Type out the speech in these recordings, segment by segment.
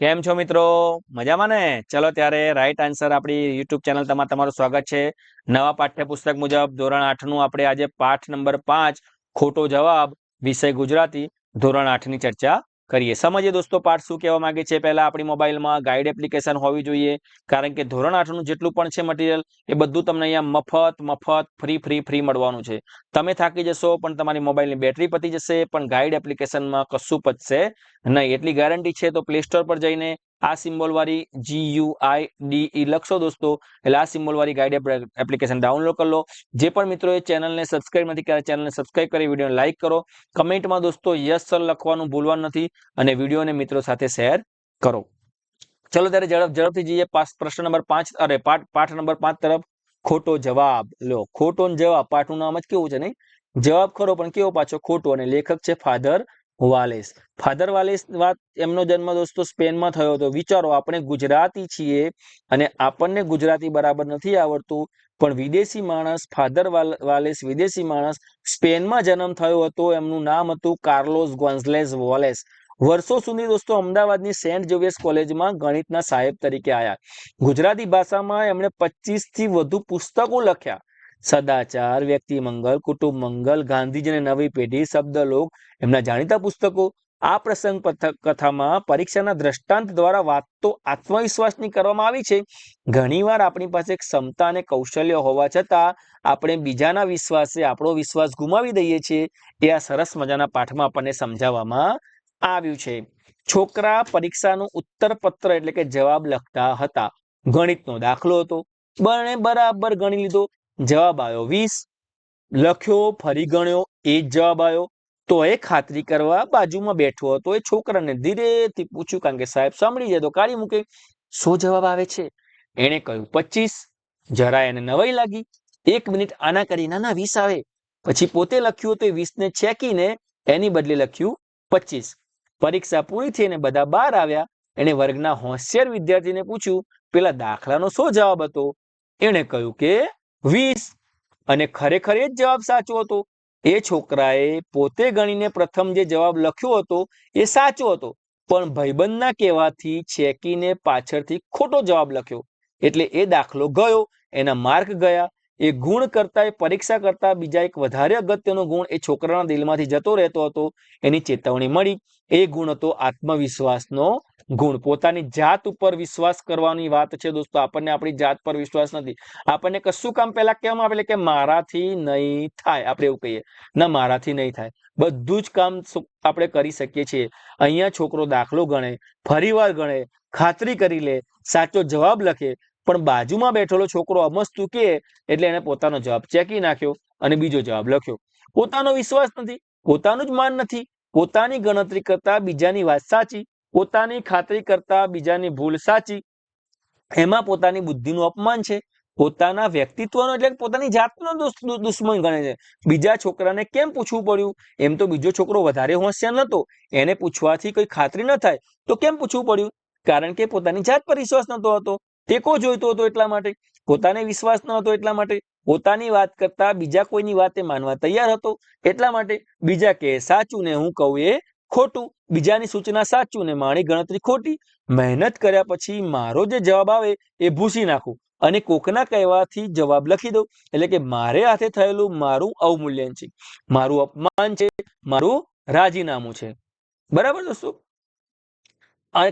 કેમ છો મિત્રો? મજામાં ને? ચલો ત્યારે રાઈટ આન્સર આપણી યુટ્યુબ ચેનલ તમારું તમારું સ્વાગત છે. નવા પાઠ્યપુસ્તક મુજબ ધોરણ આઠનું આપણે આજે પાઠ નંબર પાંચ, ખોટો જવાબ, વિષય ગુજરાતી, ધોરણ આઠની ચર્ચા કરીએ. સમજીએ દોસ્તો પાઠ શું કહેવા માંગે છે? પહેલા આપણી મોબાઈલમાં ગાઈડ એપ્લિકેશન હોવી જોઈએ. કારણ કે ધોરણ આઠનું જેટલું પણ છે મટીરિયલ એ બધું તમને અહીંયા મફત મફત ફ્રી ફ્રી ફ્રી મળવાનું છે. તમે થાકી જશો, પણ તમારી મોબાઈલની બેટરી પતી જશે, પણ ગાઈડ એપ્લિકેશનમાં કશું પતશે નહીં. એટલી ગેરંટી છે તો પ્લે સ્ટોર પર જઈને આ સિમ્બોલ વાળી જી યુ આઈ ડી ઈ લખશો દોસ્તો, એટલે આ સિમ્બોલ વાળી ગાઈડ એપ્લિકેશન ડાઉનલોડ કરી લો. જે પણ મિત્રો એ ચેનલને સબસ્ક્રાઇબ નથી કર્યા ચેનલને સબસ્ક્રાઈબ કરી, વિડીયોને લાઇક કરો. કમેન્ટમાં દોસ્તો યસ સર લખવાનું ભૂલવાનું નથી અને વિડીયોને મિત્રો સાથે શેર કરો. ચલો ત્યારે ઝડપ, ઝડપથી જઈએ. પ્રશ્ન નંબર પાંચ, અરે, પાઠ પાઠ નંબર પાંચ તરફ. ખોટો જવાબ લો. ખોટો જવાબ. પાઠનું નામ જ કેવું છે નહીં? જવાબ ખરો, પણ કેવો પાછો? ખોટો. અને લેખક છે ફાધર વાલેસ. ફાધર વાલેસ વાત એમનો જન્મ દોસ્તો સ્પેનમાં થયો હતો. વિચારો, આપણે ગુજરાતી છીએ અને આપણને ગુજરાતી બરાબર નથી આવડતું, પણ વિદેશી માણસ, ફાધર વાલેસ વિદેશી માણસ સ્પેનમાં જન્મ થયો હતો. એમનું નામ હતું કાર્લોસ ગોન્ઝલેસ વોલેસ. વર્ષો સુધી દોસ્તો અમદાવાદની સેન્ટ જોવિયસ કોલેજમાં ગણિતના સાહેબ તરીકે આવ્યા ગુજરાતી ભાષામાં એમણે પચીસથી વધુ પુસ્તકો લખ્યા. સદાચાર, વ્યક્તિ મંગલ, કુટુંબ મંગલ ગાંધીજીને નવી પેઢી શબ્દલોક એમના જાણીતા પુસ્તકો. આ પ્રસંગ કથામાં પરીક્ષાના દ્રષ્ટાંત દ્વારા વાત તો આત્મવિશ્વાસની કરવામાં આવી છે. ઘણીવાર આપણી પાસે ક્ષમતા અને કૌશલ્ય હોવા છતાં આપણે બીજાના વિશ્વાસે આપણો વિશ્વાસ ગુમાવી દઈએ છીએ. એ આ સરસ મજાના પાઠમાં આપણને સમજાવવામાં આવ્યું છે. છોકરા પરીક્ષાનું ઉત્તર પત્ર એટલે કે જવાબ લખતા હતા. ગણિતનો દાખલો હતો. બને બરાબર ગણી લીધો. જવાબ આવ્યો. વીસ, લખ્યો, ફરી ગણ્યો, એ જ જવાબ આવ્યો. તો એ ખાતરી કરવા બાજુમાં બેઠો હતો એ છોકરાને. ધીરેથી પૂછ્યું કારણ કે સાહેબ સાંભળી જાય તો કાઢી મૂકે. શું જવાબ આવે છે? એને કહ્યું, પચીસ. જરા એને નવાઈ લાગી. એક મિનિટ આના કરી ના ના વીસ આવે. પછી પોતે લખ્યું તો વીસ ને ચેકીને એની બદલે લખ્યું, પચીસ. પરીક્ષા પૂરી થઈ અને બધા બહાર આવ્યા. એણે વર્ગના હોશિયાર વિદ્યાર્થીને પૂછ્યું, પેલા દાખલાનો શું જવાબ હતો? એણે કહ્યું કે વીસ. અને ખરેખર એ જ જવાબ સાચો હતો. એ છોકરાએ પોતે ગણીને પ્રથમ જે જવાબ લખ્યો હતો એ સાચો હતો. પણ ભાઈબંધના કહેવાથી ચેકીને પાછળથી ખોટો જવાબ લખ્યો. એટલે એ દાખલો ગયો, એના માર્ક ગયા. એ ગુણ કરતા એ પરીક્ષા કરતા બીજા એક વધારે અગત્યનો ગુણ એ છોકરાના દિલમાંથી જતો રહેતો હતો. એની ચેતવણી મળી. એ ગુણ હતો આત્મવિશ્વાસનો ગુણ. પોતાની જાત ઉપર વિશ્વાસ કરવાની વાત છે દોસ્તો. આપણને આપણી જાત પર વિશ્વાસ નથી. આપણને કશું કામ પહેલા કેમ આવે? કે મારાથી નહીં થાય. આપણે એવું કહીએ. ના, મારાથી નહીં થાય. બધું જ કામ આપણે કરી શકીએ છીએ. અહીંયા છોકરો દાખલો ગણે, ફરીવાર ગણે, ખાતરી કરી લે, સાચો જવાબ લખે, પણ બાજુમાં બેઠેલો છોકરો અમસ્તુ કે એટલે એને પોતાનો જવાબ ચેકી નાખ્યો અને બીજો જવાબ લખ્યો. પોતાનો વિશ્વાસ નથી. પોતાનું જ માન નથી. પોતાની ગણતરી કરતા બીજાની વાત સાચી. પોતાની ખાતરી કરતા બીજાની ભૂલ સાચી, એમાં પોતાની બુદ્ધિનું અપમાન છે. પોતાના વ્યક્તિત્વનો એટલે પોતાની જાતનો દુશ્મન ગણે છે. બીજા છોકરાને કેમ પૂછવું પડ્યું? એમ તો બીજો છોકરો વધારે હોશિયાર નતો. એને પૂછવાથી કોઈ ખાતરી ન થાય. તો કેમ પૂછવું પડ્યું? કારણ કે પોતાની જાત પર વિશ્વાસ નતો હતો. ટેકો જોઈતો હતો એટલા માટે. પોતાને વિશ્વાસ ન હતો એટલા માટે. પોતાની વાત કરતા બીજા કોઈની વાતે માનવા તૈયાર હતો એટલા માટે. બીજા કે સાચું ને હું કહું એ ખોટું, બીજાની સૂચના સાચું ને મારી ગણતરી ખોટી, મહેનત કર્યા પછી મારો જે જવાબ આવે એ ભૂસી નાખું અને કોકના કહેવાથી જવાબ લખી દઉં. એટલે કે મારે હાથે થયેલું મારું અવમૂલ્યન છે. મારું અપમાન છે, મારું રાજીનામું છે. બરાબર દોસ્તો?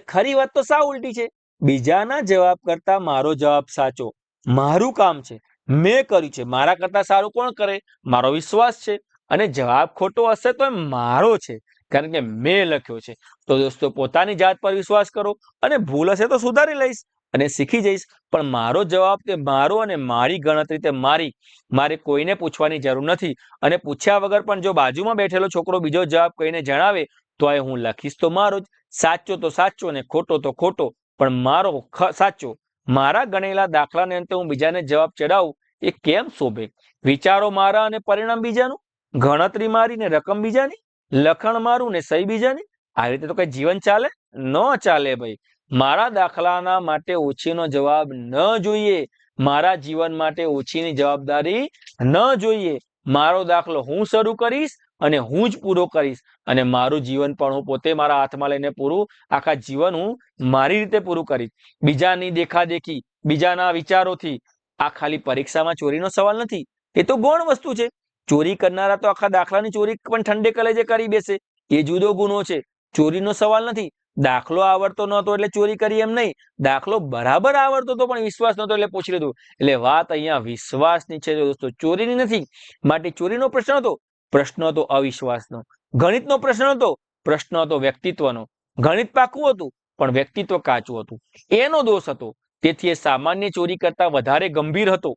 ખરી વાત તો સાવ ઉલટી છે. બીજાના જવાબ કરતા મારો જવાબ સાચો. મારું કામ છે. મેં કર્યું છે. મારા કરતા સારું કોણ કરે? મારો વિશ્વાસ છે. અને જવાબ ખોટો હશે તો મારો છે. કારણ કે મેં લખ્યો છે. તો દોસ્તો, પોતાની જાત પર વિશ્વાસ કરો અને ભૂલ હશે તો સુધારી લઈશ અને શીખી જઈશ. પણ મારો જવાબ કે મારો અને મારી ગણતરી તે મારી, મારે કોઈને પૂછવાની જરૂર નથી. અને પૂછ્યા વગર પણ જો બાજુમાં બેઠેલો છોકરો બીજો જવાબ કહીને જણાવે તો એ હું લખીશ તો મારો જ. સાચો તો સાચો ને ખોટો તો ખોટો, પણ મારો સાચો. મારા ગણેલા દાખલાને અંતે હું બીજાને જવાબ ચડાવું, એ કેમ શોભે? વિચારો મારા અને પરિણામ બીજાનું? ગણતરી મારી ને રકમ બીજાની? લખણ મારું ને સહી બીજાની? આ રીતે તો કઈ જીવન ચાલે? ન ચાલે ભાઈ. મારા દાખલાના માટે ઓછીનો જવાબ ન જોઈએ. મારા જીવન માટે ઓછીની જવાબદારી ન જોઈએ. મારો દાખલો હું શરૂ કરીશ અને હું જ પૂરો કરીશ. અને મારું જીવન પણ હું પોતે મારા હાથમાં લઈને પૂરું, આખા જીવન હું મારી રીતે પૂરું કરીશ. બીજાની દેખાદેખી, બીજાના વિચારોથી. આ ખાલી પરીક્ષામાં ચોરીનો સવાલ નથી. એ તો ગૌણ વસ્તુ છે. ચોરી કરનારા તો આખા દાખલાની ચોરી પણ ઠંડે કલેજે કરી બેસે. એ જુદો ગુનો છે. ચોરીનો સવાલ નથી. દાખલો આવડતો નહોતો એટલે ચોરી કરી એમ નહીં. દાખલો બરાબર આવડતો હતો પણ વિશ્વાસ નહોતો એટલે પૂછી લીધું. એટલે વાત અહીંયા વિશ્વાસની છે દોસ્તો. ચોરીની નથી. માટે ચોરીનો પ્રશ્ન હતો. પ્રશ્ન હતો અવિશ્વાસનો. ગણિતનો પ્રશ્ન હતો. પ્રશ્ન હતો વ્યક્તિત્વનો. ગણિત પાકું હતું, પણ વ્યક્તિત્વ કાચું હતું. એનો દોષ હતો. તેથી એ સામાન્ય ચોરી કરતા વધારે ગંભીર હતો.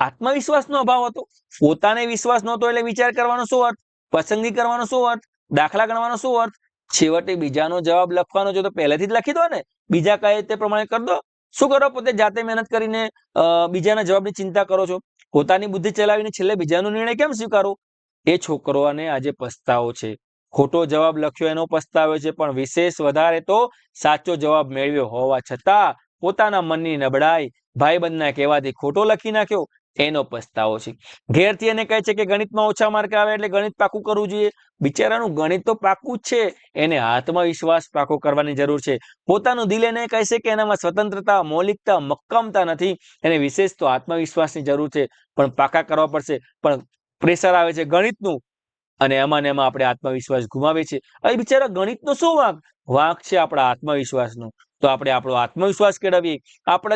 આત્મવિશ્વાસનો અભાવ હતો. પોતાને વિશ્વાસ નહોતો એટલે વિચાર કરવાનો શું અર્થ? પસંદગી કરવાનો શું અર્થ? દાખલા ગણવાનો શું અર્થ? છેવટે બીજાનો જવાબ લખવાનો જો તો પહેલેથી જ લખી દો ને. બીજા કહે તે પ્રમાણે કરી દો? શું કરો? પોતે જાતે મહેનત કરીને બીજાના જવાબની ચિંતા કરો છો. પોતાની બુદ્ધિ ચલાવીને છેલ્લે બીજાનો નિર્ણય કેમ સ્વીકારો? એ છોકરોને આજે પસ્તાવો છે. ખોટો જવાબ લખ્યો એનો પસ્તાવે છે, પણ વિશેષ વધારે તો સાચો જવાબ મેળવ્યો હોવા છતાં પોતાના મનની નબળાઈ ભાઈબંધના કહેવાથી ખોટો લખી નાખ્યો. એનો પસ્તાવો છે. ઘેરથી એને કહે છે કે ગણિતમાં ઓછા માર્ક આવે એટલે ગણિત પાકું કરવું જોઈએ. બિચારાનું ગણિત તો પાકું જ છે. એને આત્મવિશ્વાસ પાકો કરવાની જરૂર છે. પોતાનું દિલ એને કહે છે કે એનામાં સ્વતંત્રતા, મૌલિકતા, મક્કમતા નથી. એને વિશેષ તો આત્મવિશ્વાસની જરૂર છે. પણ પાકા કરવા પડશે. પણ પ્રેશર આવે છે ગણિતનું. અને એમાં ને એમાં આપણે આત્મવિશ્વાસ ગુમાવીએ છીએ. હવે બિચારા ગણિતનો શું વાંક? વાંક છે આપણા આત્મવિશ્વાસનો. તો આપણે આપણો આત્મવિશ્વાસ કેળવીએ.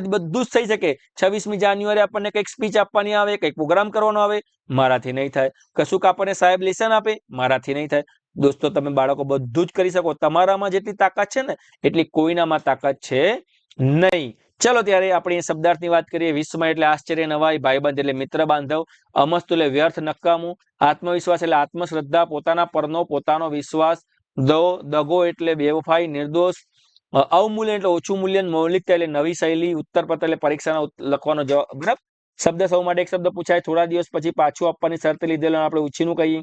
જ બધું જ થઈ શકે. છવ્વીસમી જાન્યુઆરી આપણને કંઈક સ્પીચ આપવાની આવે, કંઈક પ્રોગ્રામ કરવાનો આવે, મારાથી નહીં થાય. કશુંક આપણને સાહેબ લેસન આપે, મારાથી નહીં થાય. દોસ્તો, તમે બાળકો બધું જ કરી શકો. તમારામાં જેટલી તાકાત છે ને, એટલી કોઈનામાં તાકાત છે નહીં. ચલો ત્યારે આપણે શબ્દાર્થની વાત કરીએ. વિશ્વમાં એટલે આશ્ચર્ય નવાઈ, ભાઈબંધ એટલે મિત્ર બાંધવ, અમસ્તુ એટલે વ્યર્થ નકામું, આત્મવિશ્વાસ એટલે આત્મશ્રદ્ધા, પોતાના પરનો પોતાનો વિશ્વાસ, દો, દગો એટલે બેવફાઈ, નિર્દોષ અવમૂલ્યન એટલે ઓછું મૂલ્યન મૌલિકતા એટલે નવી શૈલી, ઉત્તર પત્ર એટલે પરીક્ષાનો લખવાનો જવાબ, બરાબર? શબ્દ સૌ માટે એક શબ્દ પૂછાય, થોડા દિવસ પછી પાછું આપવાની શરત લીધેલો આપણે ઉછીનું કહીએ.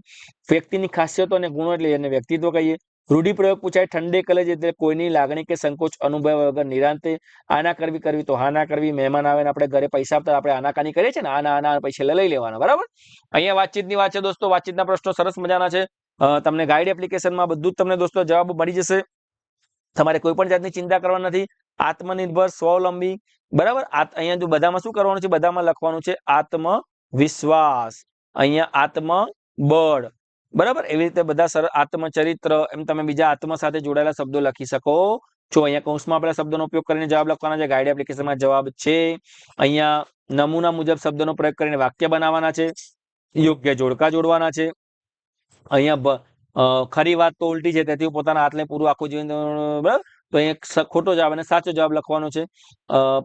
વ્યક્તિની ખાસિયતો અને ગુણો એટલે એને વ્યક્તિત્વ કહીએ. રૂઢિપ્રયોગ પૂછાય, ઠંડે કલેજ એટલે કોઈની લાગણી કે સંકોચ અનુભવ વગર નિરાંતે, આના કરવી કરવી તો હા ના કરવી, મહેમાન આવે ને આપણે ઘરે પૈસા આપતા, આપણે આનાકાની કરીએ છીએ ને, આના આના પૈસા લઈ લેવાના, બરાબર? અહીંયા વાતચીતની વાત છે દોસ્તો, વાતચીતના પ્રશ્નો સરસ મજાના છે. તમને ગાઈડ એપ્લિકેશનમાં બધું જ તમને દોસ્તો જવાબ મળી જશે. તમારે કોઈ પણ જાતની ચિંતા કરવાની નથી. આત્મનિર્ભર, સ્વાવલંબી. બરાબર? અહીંયા જો બધામાં શું કરવાનું છે? બધામાં લખવાનું છે આત્મવિશ્વાસ. અહીંયા આત્મ બળ બરાબર? એવી રીતે બધા સર, આત્મચરિત્ર, એમ તમે બીજા આત્મ સાથે જોડાયેલા શબ્દો લખી શકો. છો અહીંયા કૌંસમાં આપણે શબ્દોનો ઉપયોગ કરીને જવાબ લખવાના છે, ગાઈડ એપ્લિકેશનમાં જવાબ છે. અહીંયા નમૂના મુજબ શબ્દોનો પ્રયોગ કરીને વાક્ય બનાવવાના છે. યોગ્ય જોડકા જોડવાના છે. અહીંયા ખરી વાત તો ઉલટી છે, તેથી પોતાના હાથને પૂરું આખું જીવન બરાબર? તો અહીંયા ખોટો જવાબ અને સાચો જવાબ લખવાનો છે.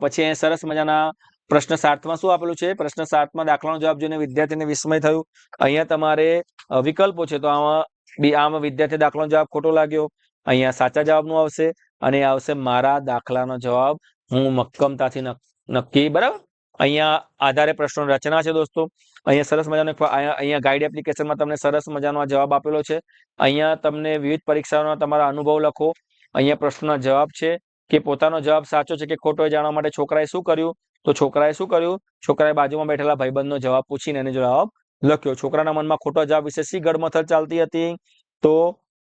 પછી અહીંયા સરસ મજાના પ્રશ્ન સાતમાં શું આપેલું છે? પ્રશ્ન સાતમાં દાખલાનો જવાબ જોઈને વિદ્યાર્થીને વિસ્મય થયું. અહીંયા તમારે વિકલ્પો છે, તો આમાં બી, આમાં વિદ્યાર્થી દાખલાનો જવાબ ખોટો લાગ્યો. અહીંયા સાચા જવાબનું આવશે અને આવશે મારા દાખલાનો જવાબ. હું મક્કમતાથી નક- નક્કી, બરાબર? અહીંયા આધારે પ્રશ્નો રચના છે દોસ્તો. અહીંયા સરસ મજાનો અહીંયા ગાઈડ એપ્લિકેશનમાં તમને સરસ મજાનો જવાબ આપેલો છે. અહીંયા તમને વિવિધ પરીક્ષાઓના તમારા અનુભવ લખો. અહીંયા પ્રશ્નનો જવાબ છે કે પોતાનો જવાબ સાચો છે કે ખોટો જાણવા માટે છોકરાએ શું કર્યું? તો છોકરાએ શું કર્યું? છોકરાએ બાજુમાં બેઠેલા ભાઈબંધનો જવાબ પૂછીને એને જવાબ લખ્યો. છોકરાના મનમાં ખોટો જવાબ વિશે શી ગડમથલ ચાલતી હતી? તો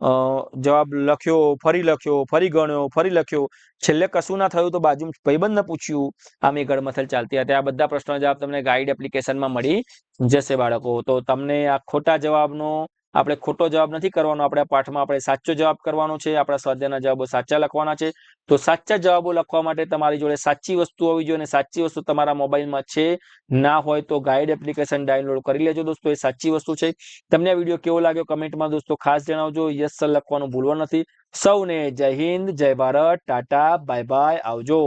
જવાબ લખ્યો, ફરી લખ્યો, ફરી ગણ્યો, ફરી લખ્યો. છેલ્લે કશું ના થયું તો બાજુ ભાઈબંધને પૂછ્યું આમ એ ગડમથલ ચાલતી હતી. આ બધા પ્રશ્નો જવાબ તમને ગાઈડ એપ્લિકેશનમાં મળી જશે બાળકો. તો તમને આ ખોટા જવાબનો આપણે ખોટો જવાબ નથી કરવાનો, આપણે પાઠમાં આપણે સાચો જવાબ કરવાનો છે, આપણા સ્વાધ્યાયના જવાબો સાચા લખવાના છે. તો સાચા જવાબો લખવા માટે તમારી જોડે સાચી વસ્તુ હોવી જોઈએ અને સાચી વસ્તુ તમારા મોબાઈલમાં છે, ના હોય તો ગાઈડ એપ્લિકેશન ડાઉનલોડ કરી લેજો દોસ્તો, એ સાચી વસ્તુ છે. તમને આ વીડિયો કેવો લાગ્યો કમેન્ટમાં દોસ્તો ખાસ જણાવજો. યસ સર લખવાનું ભૂલવા નથી. સૌને જય હિન્દ, જય ભારત, ટાટા બાય બાય આવજો.